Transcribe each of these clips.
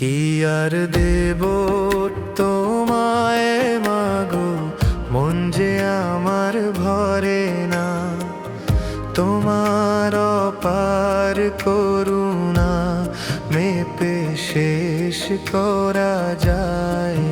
কি আর দেব তোমায় মাগো? মন যে আমার ভরে না, তোমার পার করুণা মেপে শেষ করা যায়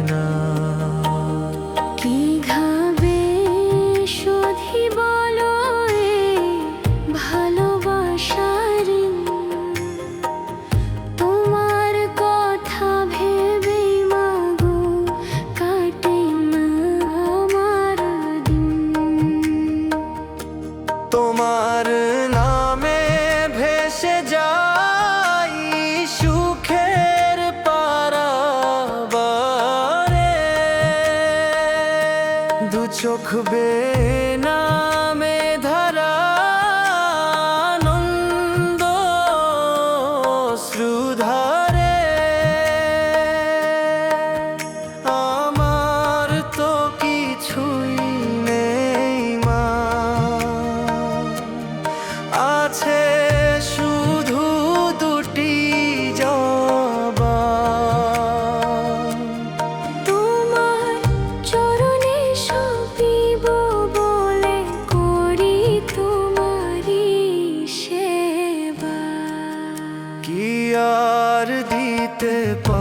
চোখ বে নামে দিতে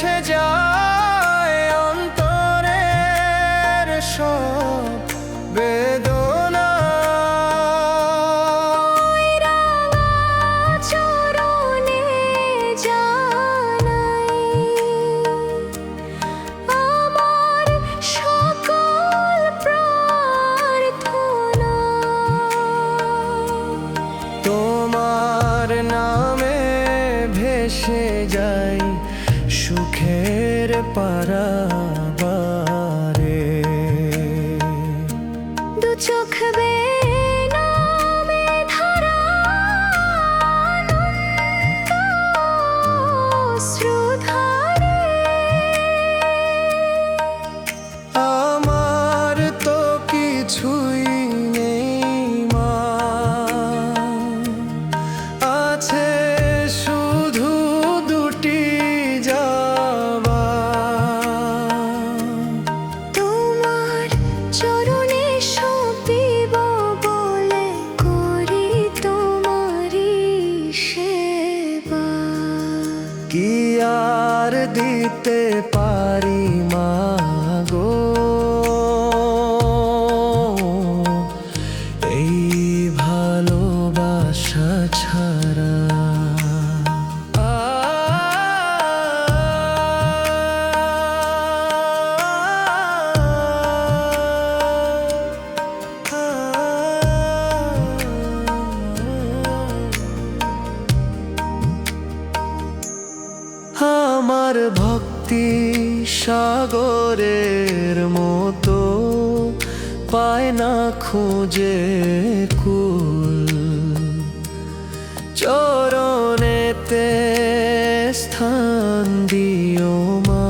মুছে যায় অন্তরের সব বেদনা। চরণে জানাই আমার সকল প্রার্থনা। তোমার নামে ভেসে যাই সুখের পারাবারে। দু চোখ বে দিতে পারি আমার ভক্তি সাগরের মতো, পায় না খুঁজে কুল। চরণেতে স্থান দিও মা,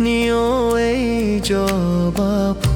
নিও এই জবাব